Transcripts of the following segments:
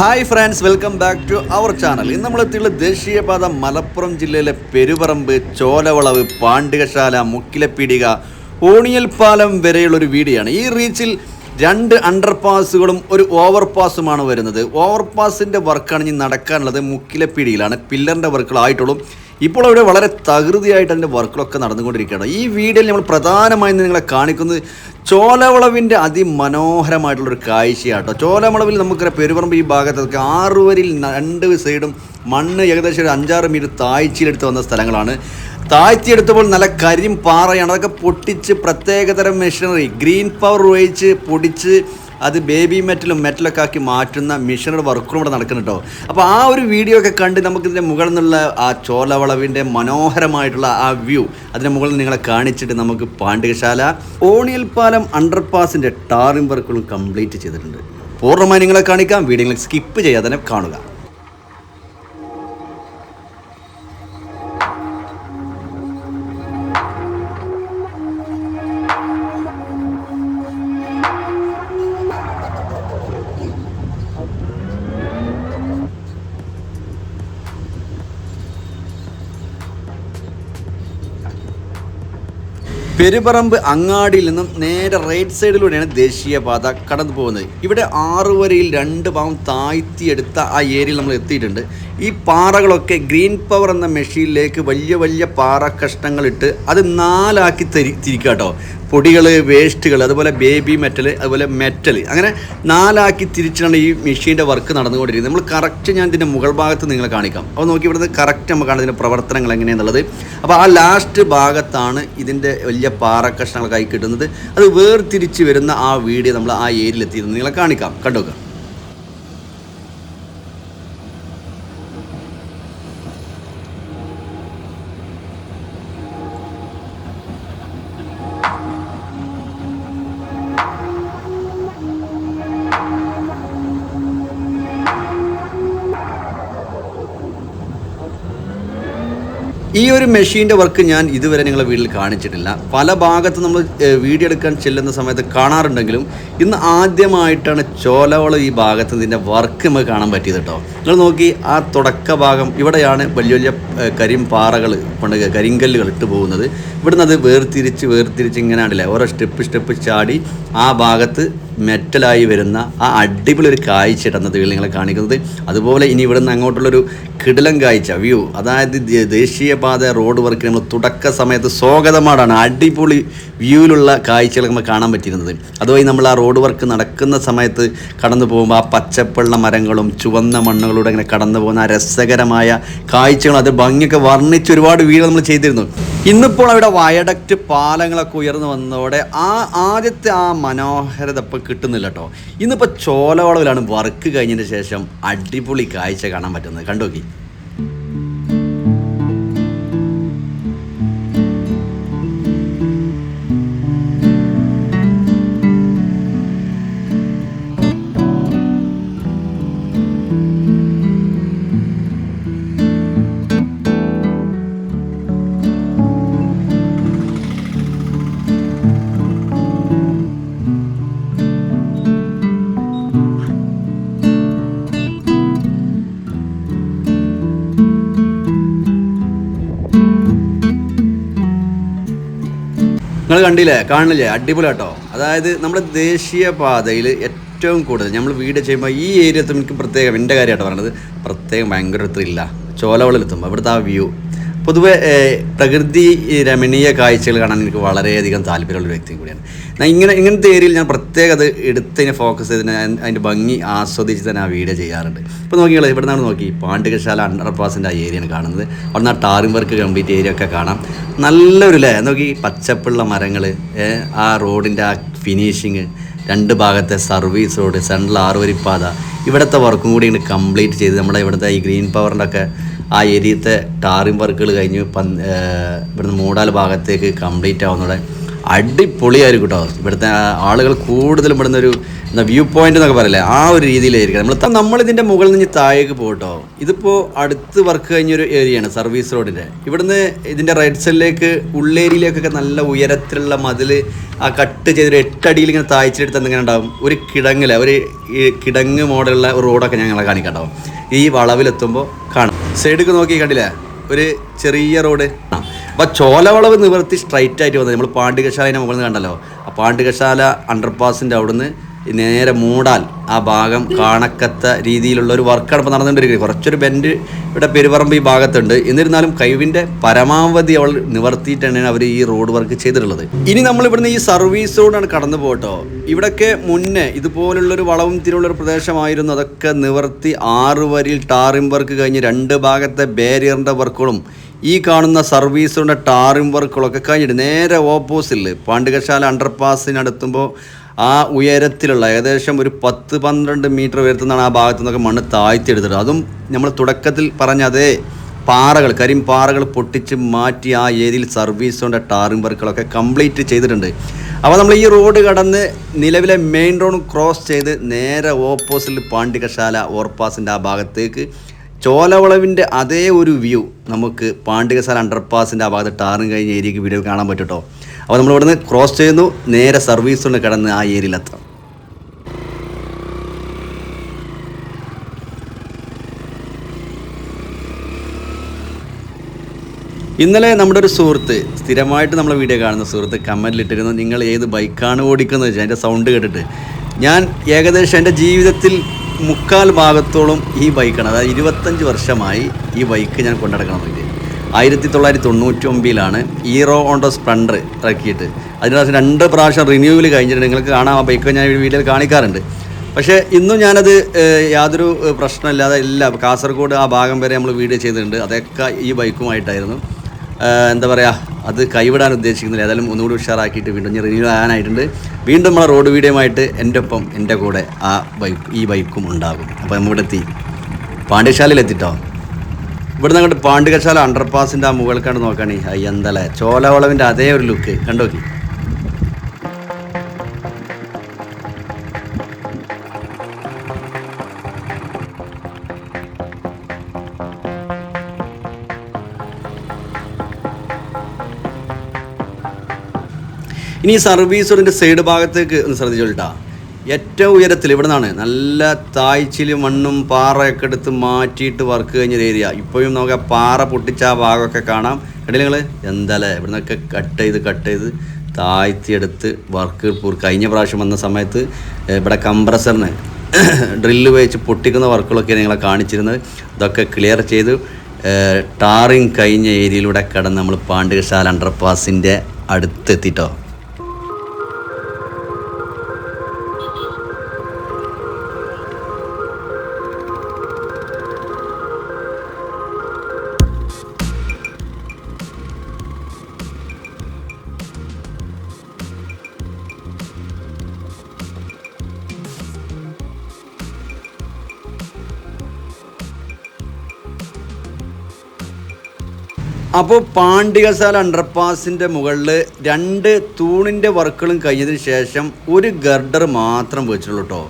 Hi friends welcome back to our channel ഇന്ന് നമ്മളെത്തിയുള്ള ദേശീയപാത മലപ്പുറം ജില്ലയിലെ പെരുപറമ്പ് ചോലവളവ് പാണ്ഡികശാല മുക്കിലപ്പീടിക ഓണിയൽ പാലം വരെയുള്ള ഒരു വീഡിയോയാണ് ഈ റീച്ചിൽ രണ്ട് അണ്ടർ പാസുകളും ഒരു ഓവർ പാസുമാണ് വരുന്നത്. ഓവർ പാസിന്റെ വർക്കാണ് ഇനി നടക്കാനുള്ളത് മുക്കിലപ്പീടിയിലാണ്. പില്ലറിന്റെ വർക്കുകളായിട്ടുള്ളൂ ഇപ്പോൾ അവിടെ വളരെ തകൃതിയായിട്ട് അതിന്റെ വർക്കുകളൊക്കെ നടന്നുകൊണ്ടിരിക്കുകയാണ്. ഈ വീഡിയോയിൽ നമ്മൾ പ്രധാനമായും നിങ്ങളെ കാണിക്കുന്നത് ചോലവളവിന്റെ അതിമനോഹരമായിട്ടുള്ളൊരു കാഴ്ചയാട്ടോ. ചോലവളവിൽ നമുക്കറിയാം പെരുപറമ്പ് ഈ ഭാഗത്തൊക്കെ ആറുവരിൽ രണ്ട് സൈഡും മണ്ണ് ഏകദേശം ഒരു അഞ്ചാറ് മീറ്റർ താഴ്ചയിലെടുത്ത് വന്ന സ്ഥലങ്ങളാണ്. താഴ്ത്തിയെടുത്തപ്പോൾ നല്ല കരിം പാറയാണ്. അതൊക്കെ പൊട്ടിച്ച് പ്രത്യേകതരം മെഷീനറി ഗ്രീൻ പവർ ഉപയോഗിച്ച് പൊടിച്ച് അത് ബേബി മെറ്റലും മെറ്റലൊക്കെ ആക്കി മാറ്റുന്ന മിഷനറി വർക്കും ഇവിടെ നടക്കുന്നുണ്ട് കേട്ടോ അപ്പോൾ ആ ഒരു വീഡിയോ ഒക്കെ കണ്ട് നമുക്കിതിന്റെ മുകളിൽ നിന്നുള്ള ആ ചോലവളവിന്റെ മനോഹരമായിട്ടുള്ള ആ വ്യൂ അതിന്റെ മുകളിൽ നിങ്ങളെ കാണിച്ചിട്ട് നമുക്ക് പാണ്ഡ്യശാല ഓണിയൽ പാലം അണ്ടർപാസിന്റെ ടാറിംഗ് വർക്കുകളും കംപ്ലീറ്റ് ചെയ്തിട്ടുണ്ട്. പൂർണമായി നിങ്ങളെ കാണിക്കാം. വീഡിയോ സ്കിപ്പ് ചെയ്യാതെ തന്നെ കാണുക. പെരുപറമ്പ് അങ്ങാടിയിൽ നിന്നും നേരെ റൈറ്റ് സൈഡിലൂടെയാണ് ദേശീയപാത കടന്നു പോകുന്നത് ഇവിടെ ആറ് വരയിൽ രണ്ട് ഭാഗം താഴ്ത്തിയെടുത്ത ആ ഏരിയയിൽ നമ്മൾ എത്തിയിട്ടുണ്ട്. ഈ പാറകളൊക്കെ ഗ്രീൻ പവർ എന്ന മെഷീനിലേക്ക് വലിയ വലിയ പാറ കഷ്ണങ്ങളിട്ട് അത് നാലാക്കി തരി തിരിക്കുക കേട്ടോ പൊടികൾ വേസ്റ്റുകൾ അതുപോലെ ബേബി മെറ്റൽ അതുപോലെ മെറ്റൽ അങ്ങനെ നാലാക്കി തിരിച്ചാണ് ഈ മെഷീന്റെ വർക്ക് നടന്നുകൊണ്ടിരിക്കുന്നത്. നമ്മൾ കറക്റ്റ് ഞാൻ ഇതിന്റെ മുകൾ ഭാഗത്ത് നിങ്ങളെ കാണിക്കാം. അപ്പോൾ നോക്കി ഇവിടുന്ന് കറക്റ്റ് നമുക്കാണ് ഇതിന്റെ പ്രവർത്തനങ്ങൾ എങ്ങനെയാണെന്നുള്ളത് അപ്പോൾ ആ ലാസ്റ്റ് ഭാഗത്താണ് ഇതിന്റെ വലിയ പാറ കഷ്ണങ്ങൾ കൈ കിട്ടുന്നത്. അത് വേർതിരിച്ച് വരുന്ന ആ വീഡിയോ നമ്മൾ ആ ഏരിയയിൽ എത്തിയിരുന്നത് നിങ്ങളെ കാണിക്കാം. കണ്ടുവെക്കാം ഈ ഒരു മെഷീന്റെ വർക്ക് ഞാൻ ഇതുവരെ നിങ്ങളെ വീട്ടിൽ കാണിച്ചിട്ടില്ല. പല ഭാഗത്ത് നമ്മൾ വീഡിയോ എടുക്കാൻ ചെല്ലുന്ന സമയത്ത് കാണാറുണ്ടെങ്കിലും ഇന്ന് ആദ്യമായിട്ടാണ് ചോലവളം ഈ ഭാഗത്ത് ഇതിന്റെ വർക്ക് നമുക്ക് കാണാൻ പറ്റിയത് കേട്ടോ. നിങ്ങൾ നോക്കി ആ തുടക്ക ഭാഗം ഇവിടെയാണ് വലിയ വലിയ കരിമ്പാറകൾ കരിം പാറകൾ കൊണ്ട് കരിങ്കല്ലുകൾ ഇട്ട് പോകുന്നത്. ഇവിടുന്ന് അത് വേർതിരിച്ച് വേർതിരിച്ച് ഇങ്ങനെ ആണല്ലേ ഓരോ സ്റ്റെപ്പ് സ്റ്റെപ്പ് ചാടി ആ ഭാഗത്ത് മെറ്റലായി വരുന്ന ആ അടിപൊളി ഒരു കാഴ്ചയാണ് അന്നത്തെ നിങ്ങളെ കാണിക്കുന്നത്. അതുപോലെ ഇനി ഇവിടുന്ന് അങ്ങോട്ടുള്ളൊരു കിടിലം കാഴ്ച വ്യൂ. അതായത് ദേശീയപാത റോഡ് വർക്ക് നമ്മൾ തുടക്ക സമയത്ത് സ്വാഗതമാടാണ്. അടിപൊളി വ്യൂവിലുള്ള കാഴ്ചകൾ നമുക്ക് കാണാൻ പറ്റിയിരുന്നത്. അതുവഴി നമ്മൾ ആ റോഡ് വർക്ക് നടക്കുന്ന സമയത്ത് കടന്നു പോകുമ്പോൾ ആ പച്ചപ്പുള്ള മരങ്ങളും ചുവന്ന മണ്ണുകളൂടെ ഇങ്ങനെ കടന്നു പോകുന്ന ആ രസകരമായ കാഴ്ചകളും അത് ഭംഗിയൊക്കെ വർണിച്ച് ഒരുപാട് വീഡിയോ നമ്മൾ ചെയ്തിരുന്നു. ഇന്നിപ്പോൾ അവിടെ വയഡക്റ്റ് പാലങ്ങളൊക്കെ ഉയർന്നു വന്നതോടെ ആ ആദ്യത്തെ ആ മനോഹരത ഇപ്പോൾ കിട്ടുന്നില്ല കേട്ടോ. ഇന്നിപ്പോൾ ചോലവളവിലാണ് വർക്ക് കഴിഞ്ഞതിന് ശേഷം അടിപൊളി കാഴ്ച കാണാൻ പറ്റുന്നത്. കണ്ടു നിങ്ങൾ കണ്ടില്ലേ? കാണില്ലേ? അടിപൊളി കേട്ടോ അതായത് നമ്മുടെ ദേശീയപാതയിൽ ഏറ്റവും കൂടുതൽ നമ്മൾ വീട് ചെയ്യുമ്പോൾ ഈ ഏരിയത്തിൽ എനിക്ക് പ്രത്യേകം എന്റെ കാര്യമായിട്ട് പറയണത്. പ്രത്യേകം ഭയങ്കര ത്രില്ല ചോലവളിലെത്തുമ്പോൾ അവിടുത്തെ ആ വ്യൂ പൊതുവെ പ്രകൃതി രമണീയ കാഴ്ചകൾ കാണാൻ എനിക്ക് വളരെയധികം താല്പര്യമുള്ള വ്യക്തി കൂടിയാണ്. ഞാൻ ഇങ്ങനെ ഇങ്ങനത്തെ ഏരിയയിൽ ഞാൻ പ്രത്യേകം അത് എടുത്തതിനെ ഫോക്കസ് ചെയ്ത് ഞാൻ അതിന്റെ ഭംഗി ആസ്വദിച്ച് തന്നെ ആ വീഡിയോ ചെയ്യാറുണ്ട്. ഇപ്പോൾ നോക്കിയാൽ ഇവിടെ നിന്നാണ് നോക്കി. പാണ്ഡികശാല അണ്ടർപാസിന്റെ ആ ഏരിയയാണ് കാണുന്നത്. അവിടെ നിന്ന് ആ ടാറിംഗ് വർക്ക് കംപ്ലീറ്റ് ഏരിയ ഒക്കെ കാണാം. നല്ലൊരു ലേ നോക്കി പച്ചപ്പുള്ള മരങ്ങൾ ആ റോഡിന്റെ ആ ഫിനിഷിങ് രണ്ട് ഭാഗത്തെ സർവീസ് റോഡ് സെൻട്രൽ ആറുവരിപ്പാത ഇവിടുത്തെ വർക്കും കൂടി ഇങ്ങനെ കംപ്ലീറ്റ് ചെയ്ത് നമ്മുടെ ഇവിടുത്തെ ഈ ഗ്രീൻ പവറിന്റെ ഒക്കെ ആ ഏരിയത്തെ ടാറിംഗ് വർക്കുകൾ കഴിഞ്ഞ് പന്ത് ഇവിടുന്ന് മൂടാൽ ഭാഗത്തേക്ക് കംപ്ലീറ്റ് ആവുന്നതോടെ അടിപൊളിയായിരിക്കും കേട്ടോ. ഇവിടുത്തെ ആളുകൾ കൂടുതലും ഇവിടുന്ന് ഒരു എന്താ വ്യൂ പോയിന്റ് എന്നൊക്കെ പറയില്ലേ? ആ ഒരു രീതിയിലായിരിക്കും നമ്മൾ നമ്മളിതിന്റെ മുകളിൽ നിന്ന് താഴേക്ക് പോകട്ടോ. ഇതിപ്പോൾ അടുത്ത് വർക്ക് കഴിഞ്ഞൊരു ഏരിയയാണ് സർവീസ് റോഡിന്റെ ഇവിടുന്ന് ഇതിന്റെ റൈറ്റ് സൈഡിലേക്ക് ഉള്ളേരിയിലേക്കൊക്കെ നല്ല ഉയരത്തിലുള്ള മതിൽ ആ കട്ട് ചെയ്തൊരു എട്ടടിയിൽ ഇങ്ങനെ താഴ്ചയെടുത്ത് എന്തെങ്കിലും ഉണ്ടാവും. ഒരു കിടങ്ങില്ല ഒരു കിടങ്ങ് മോഡലുള്ള റോഡൊക്കെ ഞങ്ങളെ കാണിക്കാം ഈ വളവിലെത്തുമ്പോൾ കാണാം. സൈഡിലേക്ക് നോക്കി കണ്ടില്ലേ? ഒരു ചെറിയ റോഡ്. അപ്പോൾ ചോലവളവ് നിവർത്തി സ്ട്രൈറ്റ് ആയിട്ട് വന്നത്. നമ്മൾ പാണ്ഡികശാലയുടെ മുകളിൽ നിന്ന് കണ്ടല്ലോ. ആ പാണ്ഡികശാല അണ്ടർപാസിന്റെ അവിടുന്ന് നേരെ മൂടാൽ ആ ഭാഗം കാണക്കത്ത രീതിയിലുള്ള ഒരു വർക്കാണ് ഇപ്പോൾ നടന്നുകൊണ്ടിരിക്കുന്നത്. കുറച്ചൊരു ബെൻഡ് ഇവിടെ പെരുപറമ്പ് ഈ ഭാഗത്തുണ്ട്. എന്നിരുന്നാലും കഴിവിന്റെ പരമാവധി അവൾ നിവർത്തിയിട്ടാണ് അവർ ഈ റോഡ് വർക്ക് ചെയ്തിട്ടുള്ളത്. ഇനി നമ്മൾ ഇവിടുന്ന് ഈ സർവീസ് റോഡാണ് കടന്നു പോട്ടോ ഇവിടൊക്കെ മുന്നേ ഇതുപോലുള്ളൊരു വളവും തിരുവുള്ളൊരു പ്രദേശമായിരുന്നു. അതൊക്കെ നിവർത്തി ആറ് വരിയിൽ ടാറിംഗ് വർക്ക് കഴിഞ്ഞ് രണ്ട് ഭാഗത്തെ ബാരിയറിന്റെ വർക്കുകളും ഈ കാണുന്ന സർവീസുകളുടെ ടാറിംഗ് വർക്കുകളൊക്കെ കഴിഞ്ഞിട്ട് നേരെ ഓപ്പോസിറ്റിൽ പാണ്ഡികശാല അണ്ടർപാസിനടുത്തുമ്പോൾ ആ ഉയരത്തിലുള്ള ഏകദേശം ഒരു പത്ത് പന്ത്രണ്ട് മീറ്റർ ഉയരത്തുനിന്നാണ് ആ ഭാഗത്തു നിന്നൊക്കെ മണ്ണ് താഴ്ത്തിയെടുത്തത് അതും നമ്മൾ തുടക്കത്തിൽ പറഞ്ഞ അതേ പാറകൾ കരിമ്പാറകൾ പൊട്ടിച്ച് മാറ്റി ആ ഏരിയയിൽ സർവീസ് കൊണ്ട് ടാറിംഗ് വർക്കുകളൊക്കെ കംപ്ലീറ്റ് ചെയ്തിട്ടുണ്ട്. അപ്പോൾ നമ്മൾ ഈ റോഡ് കടന്ന് നിലവിലെ മെയിൻ റോഡ് ക്രോസ് ചെയ്ത് നേരെ ഓപ്പോസിറ്റിൽ പാണ്ഡികശാല ഓർപ്പാസിന്റെ ആ ഭാഗത്തേക്ക് ചോലവളവിന്റെ അതേ ഒരു വ്യൂ നമുക്ക് പാണ്ഡികശാല അണ്ടർപാസിന്റെ ആ ഭാഗത്ത് ടാറിങ് കഴിഞ്ഞ ഏരിയക്ക് വീഡിയോ കാണാൻ പറ്റും കേട്ടോ അപ്പോൾ നമ്മൾ ഇവിടുന്ന് ക്രോസ് ചെയ്യുന്നു. നേരെ സർവീസ് കൊണ്ട് കിടന്ന് ആ ഏരിയയിലെത്താം ഇന്നലെ നമ്മുടെ ഒരു സുഹൃത്ത് സ്ഥിരമായിട്ട് നമ്മളെ വീഡിയോ കാണുന്ന സുഹൃത്ത് കമന്റിലിട്ടിരുന്നു നിങ്ങൾ ഏത് ബൈക്കാണ് ഓടിക്കുന്നത്? വെച്ചാൽ അതിന്റെ സൗണ്ട് കേട്ടിട്ട്. ഞാൻ ഏകദേശം എന്റെ ജീവിതത്തിൽ മുക്കാൽ ഭാഗത്തോളം ഈ ബൈക്കാണ് അതായത് ഇരുപത്തഞ്ച് വർഷമായി ഈ ബൈക്ക് ഞാൻ കൊണ്ടുനടക്കണം വേണ്ടി ആയിരത്തി തൊള്ളായിരത്തി തൊണ്ണൂറ്റി ഒമ്പതിലാണ് ഓൺ ദ സ്പ്ലണ്ടർ ഇറക്കിയിട്ട് അതിനകത്ത് രണ്ട് പ്രാവശ്യം റിന്യൂവൽ കഴിഞ്ഞിട്ടുണ്ട്. നിങ്ങൾക്ക് കാണാം ആ ബൈക്ക് ഞാൻ വീഡിയോയിൽ കാണിക്കാറുണ്ട്. പക്ഷേ ഇന്നും ഞാനത് യാതൊരു പ്രശ്നമില്ലാതെ ഇല്ല കാസർഗോഡ് ആ ഭാഗം വരെ നമ്മൾ വീഡിയോ ചെയ്തിട്ടുണ്ട്. അതൊക്കെ ഈ ബൈക്കുമായിട്ടായിരുന്നു എന്താ പറയുക അത് കൈവിടാൻ ഉദ്ദേശിക്കുന്നില്ല. ഏതായാലും ഒന്നുകൂടി ഉഷാറാക്കിയിട്ട് വീണ്ടും ഞാൻ റിന്യൂ ആകാനായിട്ടുണ്ട്. വീണ്ടും നമ്മളെ റോഡ് വീഡിയോയുമായിട്ട് എന്റെ ഒപ്പം എന്റെ കൂടെ ആ ബൈക്ക് ഈ ബൈക്കും ഉണ്ടാകും. അപ്പോൾ നമ്മളിവിടെ എത്തി. പാണ്ഡ്യശാലയിലെത്തിട്ടോ ഇവിടുന്ന് അങ്ങോട്ട് പാണ്ഡികശാല അണ്ടർപാസിന്റെ ആ മുകളിൽ കണ്ട് നോക്കുകയാണെ അയ്യന്തല ചോലവളവിന്റെ അതേ ഒരു ലുക്ക് കണ്ടോക്കി ഇനി സർവീസ് റോഡിന്റെ സൈഡ് ഭാഗത്തേക്ക് ഒന്ന് ശ്രദ്ധിച്ചോട്ടാ ഏറ്റവും ഉയരത്തിൽ ഇവിടെ നിന്നാണ് നല്ല താഴ്ചയിൽ മണ്ണും പാറയൊക്കെ എടുത്ത് മാറ്റിയിട്ട് വർക്ക് കഴിഞ്ഞൊരു ഏരിയ ഇപ്പോഴും നമുക്ക് ആ പാറ പൊട്ടിച്ച ആ ഭാഗമൊക്കെ കാണാം. കണ്ടില്ല നിങ്ങൾ എന്താല്ലേ? ഇവിടെ നിന്നൊക്കെ കട്ട് ചെയ്ത് കട്ട് ചെയ്ത് താഴ്ത്തിയെടുത്ത് വർക്ക് കഴിഞ്ഞ പ്രാവശ്യം വന്ന സമയത്ത് ഇവിടെ കംപ്രസറിന് ഡ്രില്ല് വെച്ച് പൊട്ടിക്കുന്ന വർക്കുകളൊക്കെ നിങ്ങളെ കാണിച്ചിരുന്നത്. ഇതൊക്കെ ക്ലിയർ ചെയ്ത്. ടാറിങ് കഴിഞ്ഞ ഏരിയയിലൂടെ കടന്ന് നമ്മൾ പാണ്ഡ്യശാല അണ്ടർപാസിന്റെ അടുത്തെത്തിട്ടോ. അപ്പോൾ പാണ്ഡികശാല അണ്ടർപാസിന്റെ മുകളിൽ രണ്ട് തൂണിന്റെ വർക്കുകളും കഴിഞ്ഞതിന് ശേഷം ഒരു ഗർഡർ മാത്രം വെച്ചിട്ടുള്ളൂ കേട്ടോ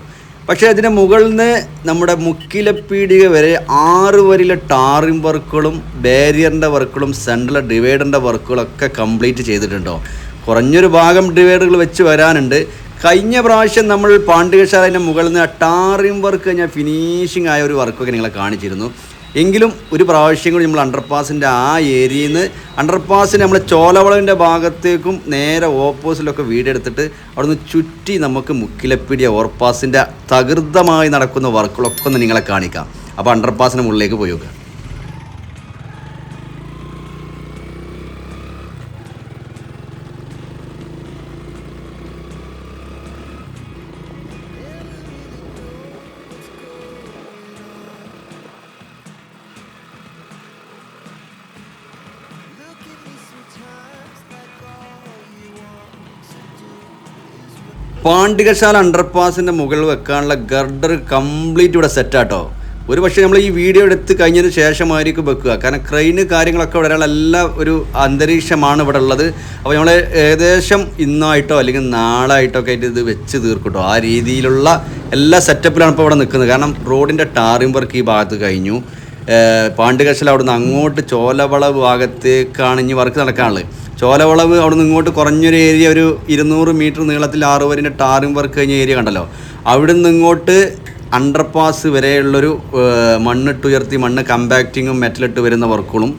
പക്ഷേ അതിന്റെ മുകളിൽ നിന്ന് നമ്മുടെ മുക്കിലപ്പീടിക വരെ ആറ് വരിയിലെ ടാറിംഗ് വർക്കുകളും ബാരിയറിന്റെ വർക്കുകളും സെൻട്രലെ ഡിവൈഡറിന്റെ വർക്കുകളൊക്കെ കംപ്ലീറ്റ് ചെയ്തിട്ടുണ്ടോ കുറഞ്ഞൊരു ഭാഗം ഡിവൈഡറുകൾ വെച്ച് വരാനുണ്ട്. കഴിഞ്ഞ പ്രാവശ്യം നമ്മൾ പാണ്ഡികശാലന്റെ മുകളിൽ നിന്ന് ടാറിംഗ് വർക്ക് കഴിഞ്ഞാൽ ഫിനിഷിംഗ് ആയ ഒരു വർക്കൊക്കെ നിങ്ങളെ കാണിച്ചിരുന്നു. എങ്കിലും ഒരു പ്രാവശ്യം കൂടി നമ്മൾ അണ്ടർപാസിന്റെ ആ ഏരിയയിൽ നിന്ന് അണ്ടർപാസിന് നമ്മൾ ചോലവളവിന്റെ ഭാഗത്തേക്കും നേരെ ഓപ്പോസിലൊക്കെ വീടെടുത്തിട്ട് അവിടുന്ന് ചുറ്റി നമുക്ക് മുക്കിലപ്പിടിയ ഓർപ്പാസിന്റെ തകൃതമായി നടക്കുന്ന വർക്കുകളൊക്കെ ഒന്ന് നിങ്ങളെ കാണിക്കാം. അപ്പോൾ അണ്ടർപാസിന് മുകളിലേക്ക് പോയി നോക്കുക പാണ്ഡികശാല അണ്ടർപാസിന്റെ മുകളിൽ വെക്കാനുള്ള ഗർഡർ കംപ്ലീറ്റ് ഇവിടെ സെറ്റാട്ടോ ഒരു പക്ഷേ നമ്മൾ ഈ വീഡിയോ എടുത്ത് കഴിഞ്ഞതിന് ശേഷമായിരിക്കും വെക്കുക. കാരണം ക്രെയിന് കാര്യങ്ങളൊക്കെ ഇവിടെ എല്ലാ ഒരു അന്തരീക്ഷമാണ് ഇവിടെ ഉള്ളത്. അപ്പോൾ നമ്മൾ ഏകദേശം ഇന്നായിട്ടോ അല്ലെങ്കിൽ നാളായിട്ടോ ഒക്കെ ആയിട്ട് ഇത് വെച്ച് തീർക്കട്ടോ ആ രീതിയിലുള്ള എല്ലാ സെറ്റപ്പിലാണ് ഇപ്പോൾ ഇവിടെ നിൽക്കുന്നത്. കാരണം റോഡിന്റെ ടാറിംഗ് വർക്ക് ഈ ഭാഗത്ത് കഴിഞ്ഞു. പാണ്ഡുകശൽ അവിടുന്ന് അങ്ങോട്ട് ചോലവളവ് ഭാഗത്തേക്കാണ് ഇനി വർക്ക് നടക്കാനുള്ളത്. ചോലവളവ് അവിടുന്ന് ഇങ്ങോട്ട് കുറഞ്ഞൊരു ഏരിയ ഒരു ഇരുന്നൂറ് മീറ്റർ നീളത്തിൽ ആറ് വരിന്റെ ടാറിംഗ് വർക്ക് കഴിഞ്ഞ ഏരിയ കണ്ടല്ലോ. അവിടെ നിന്ന് ഇങ്ങോട്ട് അണ്ടർപാസ് വരെയുള്ളൊരു മണ്ണിട്ട് മണ്ണിട്ടുയർത്തി മണ്ണ് കമ്പാക്റ്റിങ്ങും മെറ്റലിട്ട് വരുന്ന വർക്കുകളും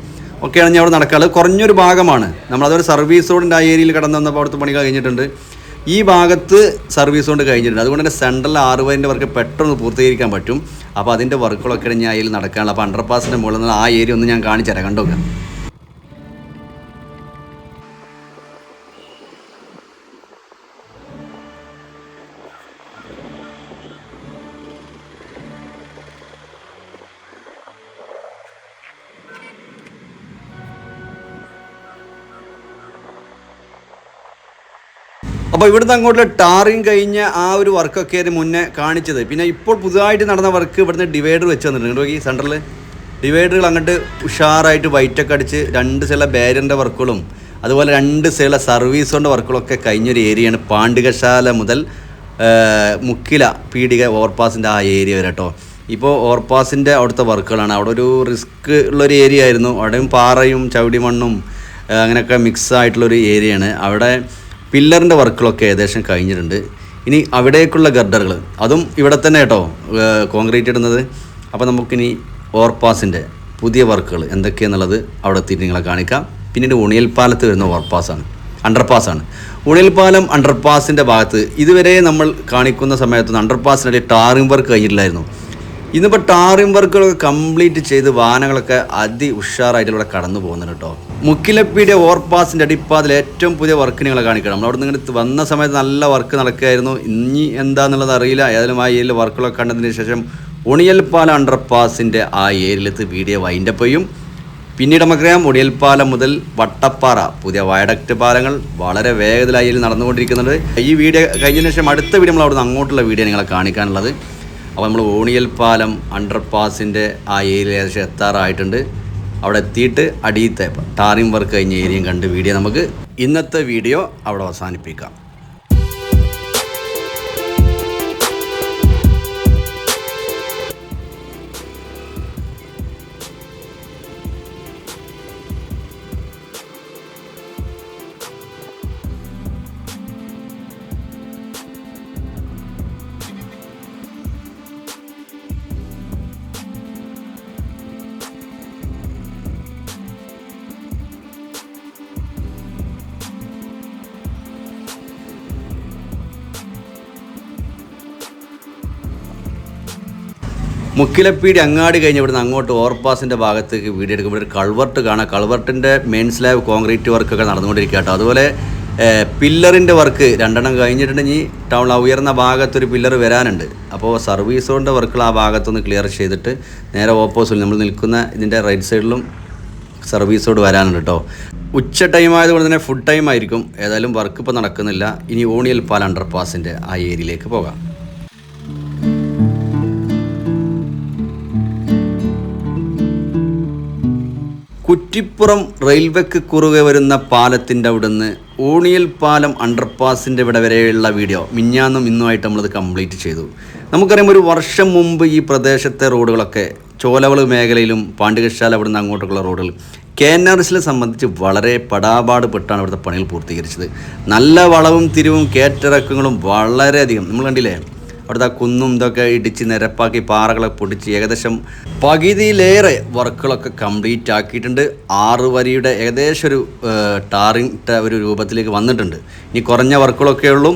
ഒക്കെയാണ് ഞാൻ അവിടെ നടക്കാറ് കുറഞ്ഞൊരു ഭാഗമാണ്. നമ്മളതൊരു സർവീസ് റോഡിന്റെ ആ ഏരിയയിൽ കടന്നു വന്നപ്പോൾ അവിടുത്തെ പണികൾ കഴിഞ്ഞിട്ടുണ്ട്. ഈ ഭാഗത്ത് സർവീസ് കൊണ്ട് കഴിഞ്ഞിട്ടുണ്ട്. അതുകൊണ്ട് തന്നെ സെൻട്രൽ ആറ് വരിന്റെ വർക്ക് പെട്ടെന്ന് പൂർത്തീകരിക്കാൻ പറ്റും. അപ്പോൾ അതിന്റെ വർക്കുകളൊക്കെ ഞാൻ അതിൽ നടക്കാനുള്ള. അപ്പോൾ അണ്ടർപാസിന്റെ മുകളിൽ നിന്ന് ആ ഏരിയ ഒന്ന് ഞാൻ കാണിച്ചു തരാം കണ്ടോക്കാം. അപ്പോൾ ഇവിടുന്ന് അങ്ങോട്ട് ടാറിങ് കഴിഞ്ഞ ആ ഒരു വർക്കൊക്കെ അതിന് മുന്നേ കാണിച്ചത്. പിന്നെ ഇപ്പോൾ പുതുതായിട്ട് നടന്ന വർക്ക് ഇവിടുന്ന് ഡിവൈഡർ വെച്ച് തന്നിട്ടുണ്ട് ഈ സെന്ററിൽ ഡിവൈഡറുകൾ അങ്ങോട്ട് ഉഷാറായിട്ട് വൈറ്റൊക്കെ അടിച്ച് രണ്ട് സൈഡിലെ ബാരിയറിന്റെ വർക്കുകളും അതുപോലെ രണ്ട് സൈഡിലെ സർവീസുകളുടെ വർക്കുകളൊക്കെ കഴിഞ്ഞൊരു ഏരിയയാണ് പാണ്ഡികശാല മുതൽ മുക്കില പീടിക ഓവർപാസിന്റെ ആ ഏരിയ വരെ കേട്ടോ. ഇപ്പോൾ ഓവർപാസിന്റെ അവിടുത്തെ വർക്കുകളാണ്. അവിടെ ഒരു റിസ്ക് ഉള്ളൊരു ഏരിയ ആയിരുന്നു. അവിടെയും പാറയും ചവിടി മണ്ണും അങ്ങനെയൊക്കെ മിക്സ് ആയിട്ടുള്ളൊരു ഏരിയയാണ്. അവിടെ പില്ലറിന്റെ വർക്കുകളൊക്കെ ഏകദേശം കഴിഞ്ഞിട്ടുണ്ട്. ഇനി അവിടേക്കുള്ള ഗർഡറുകൾ അതും ഇവിടെ തന്നെ കേട്ടോ കോൺക്രീറ്റ് ഇടുന്നത്. അപ്പോൾ നമുക്കിനി ഓവർപാസിന്റെ പുതിയ വർക്കുകൾ എന്തൊക്കെയെന്നുള്ളത് അവിടെ എത്തിയിട്ട് നിങ്ങളെ കാണിക്കാം. പിന്നീട് ഉണിയൽ പാലത്ത് വരുന്ന ഓവർപാസാണ്. അണ്ടർപാസാണ്. ഉണിയൽ പാലം അണ്ടർപാസിന്റെ ഭാഗത്ത് ഇതുവരെ നമ്മൾ കാണിക്കുന്ന സമയത്ത് അണ്ടർപാസിനിടെ ടാറിംഗ് വർക്ക് കഴിഞ്ഞിട്ടില്ലായിരുന്നു. ഇന്നിപ്പോൾ ടാറിംഗ് വർക്കുകളൊക്കെ കംപ്ലീറ്റ് ചെയ്ത് വാഹനങ്ങളൊക്കെ അതി ഉഷാറായിട്ടിവിടെ കടന്നു പോകുന്നുണ്ട് കേട്ടോ. മുക്കിലപ്പീഡിയ ഓവർപാസിന്റെ അടിപ്പാതിൽ ഏറ്റവും പുതിയ വർക്ക് നിങ്ങളെ കാണിക്കണം. നമ്മൾ അവിടെ നിന്ന് ഇങ്ങനെ വന്ന സമയത്ത് നല്ല വർക്ക് നടക്കുകയായിരുന്നു. ഇനി എന്താണെന്നുള്ളത് അറിയില്ല. ഏതായാലും ആ ഏരിയയിൽ വർക്കുകളൊക്കെ കണ്ടതിന് ശേഷം ഉണിയൽപ്പാലം അണ്ടർപാസിന്റെ ആ ഏരിയയിലെത്തി വീഡിയോ വൈൻഡപ്പ് ചെയ്യും. പിന്നീട് നമുക്കറിയാം ഉണിയൽപ്പാലം മുതൽ വട്ടപ്പാറ പുതിയ വയഡക്റ്റ് പാലങ്ങൾ വളരെ വേഗത്തിലായി നടന്നുകൊണ്ടിരിക്കുന്നുണ്ട്. ഈ വീഡിയോ കഴിഞ്ഞതിന് ശേഷം അടുത്ത വീഡിയോ നമ്മൾ അവിടുന്ന് അങ്ങോട്ടുള്ള വീഡിയോ നിങ്ങളെ കാണിക്കാനുള്ളത്. അപ്പോൾ നമ്മൾ ഓണിയൽ പാലം അണ്ടർ പാസിന്റെ ആ ഏരിയ ഏകദേശം എത്താറായിട്ടുണ്ട്. അവിടെ എത്തിയിട്ട് അടിയത്തെ ടാറിംഗ് വർക്ക് കഴിഞ്ഞ ഏരിയയും കണ്ട് വീഡിയോ നമുക്ക് ഇന്നത്തെ വീഡിയോ അവിടെ അവസാനിപ്പിക്കാം. മുക്കിലപ്പീടി അങ്ങാടി കഴിഞ്ഞ് ഇവിടുന്ന് അങ്ങോട്ട് ഓവർപാസിന്റെ ഭാഗത്തേക്ക് വീടെടുക്കുമ്പോൾ ഒരു കൾവർട്ട് കാണാം. കൾവർട്ടിന്റെ മെയിൻ സ്ലാബ് കോൺക്രീറ്റ് വർക്കൊക്കെ നടന്നുകൊണ്ടിരിക്കുക കേട്ടോ. അതുപോലെ പില്ലറിന്റെ വർക്ക് രണ്ടെണ്ണം കഴിഞ്ഞിട്ടുണ്ടെങ്കിൽ ടൗൺ ഉയർന്ന ഭാഗത്തൊരു പില്ലർ വരാനുണ്ട്. അപ്പോൾ സർവീസ് റോഡിന്റെ വർക്കുകൾ ആ ഭാഗത്തൊന്ന് ക്ലിയർ ചെയ്തിട്ട് നേരെ ഓപ്പോസിറ്റ് നമ്മൾ നിൽക്കുന്ന ഇതിന്റെ റൈറ്റ് സൈഡിലും സർവീസ് റോഡ് വരാനുണ്ട് കേട്ടോ. ഉച്ച ടൈം ആയതുകൊണ്ട് തന്നെ ഫുഡ് ടൈം ആയിരിക്കും. ഏതായാലും വർക്ക് ഇപ്പോൾ നടക്കുന്നില്ല. ഇനി ഓണിയൽ പാൽ അണ്ടർപാസിന്റെ ആ ഏരിയയിലേക്ക് പോകാം. കുറ്റിപ്പുറം റെയിൽവേക്ക് കുറുകെ വരുന്ന പാലത്തിന്റെ അവിടുന്ന് ഊണിയൽ പാലം അണ്ടർപാസിന്റെ ഇവിടെ വരെയുള്ള വീഡിയോ മിഞ്ഞാന്നും ഇന്നുമായിട്ട് നമ്മളത് കംപ്ലീറ്റ് ചെയ്തു. നമുക്കറിയാം ഒരു വർഷം മുമ്പ് ഈ പ്രദേശത്തെ റോഡുകളൊക്കെ ചോലവൾ മേഖലയിലും പാണ്ഡ്യകശാല അവിടുന്ന് അങ്ങോട്ടുള്ള റോഡുകൾ കെ എൻ ആർ എസിനെ സംബന്ധിച്ച് വളരെ പെട്ടാണ് ഇവിടുത്തെ പണികൾ പൂർത്തീകരിച്ചത്. നല്ല വളവും തിരിവും കേറ്ററക്കങ്ങളും വളരെയധികം. നമ്മൾ കണ്ടില്ലേ? അവിടുത്തെ കുന്നും ഇതൊക്കെ ഇടിച്ച് നിരപ്പാക്കി പാറകളൊക്കെ പൊടിച്ച് ഏകദേശം പകുതിയിലേറെ വർക്കുകളൊക്കെ കംപ്ലീറ്റ് ആക്കിയിട്ടുണ്ട്. ആറ് വരിയുടെ ഏകദേശം ഒരു ടാറിങ് ഒരു രൂപത്തിലേക്ക് വന്നിട്ടുണ്ട്. ഇനി കുറഞ്ഞ വർക്കുകളൊക്കെ ഉള്ളൂ.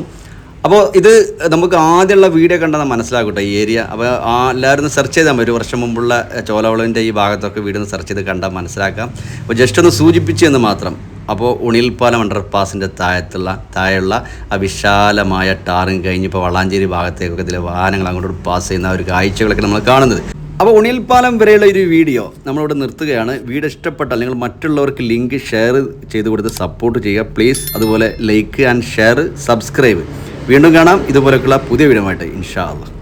അപ്പോൾ ഇത് നമുക്ക് ആദ്യമുള്ള വീഡിയോ കണ്ടാൽ മനസ്സിലാക്കട്ടെ ഈ ഏരിയ. അപ്പോൾ ആ എല്ലാവരും സെർച്ച് ചെയ്താൽ മതി. ഒരു വർഷം മുമ്പുള്ള ചോലവളവിന്റെ ഈ ഭാഗത്തൊക്കെ വീഡിയോ സെർച്ച് ചെയ്ത് കണ്ടാൽ മനസ്സിലാക്കാം. അപ്പോൾ ജസ്റ്റ് ഒന്ന് സൂചിപ്പിച്ചു എന്ന് മാത്രം. അപ്പോൾ ഉണിൽപ്പാലം അണ്ടർപാസിന്റെ താഴത്തുള്ള താഴെയുള്ള ആ വിശാലമായ ടാറും കഴിഞ്ഞ് ഇപ്പോൾ വളാഞ്ചേരി ഭാഗത്തേക്കൊക്കെ ഇതിലെ വാഹനങ്ങൾ അങ്ങോട്ട് പാസ് ചെയ്യുന്ന ഒരു കാഴ്ചകളൊക്കെ നമ്മൾ കാണുന്നത്. അപ്പോൾ ഉണിൽപ്പാലം വരെയുള്ള ഒരു വീഡിയോ നമ്മളിവിടെ നിർത്തുകയാണ്. വീഡിയോ ഇഷ്ടപ്പെട്ടാൽ നിങ്ങൾ മറ്റുള്ളവർക്ക് ലിങ്ക് ഷെയർ ചെയ്ത് കൊടുത്ത് സപ്പോർട്ട് ചെയ്യുക. പ്ലീസ് അതുപോലെ ലൈക്ക് ആൻഡ് ഷെയർ സബ്സ്ക്രൈബ് വീണ്ടും കാണാം. ഇതുപോലെയൊക്കെയുള്ള പുതിയ വീഡിയോ ആയിട്ട്. ഇൻഷാ അള്ളാഹ്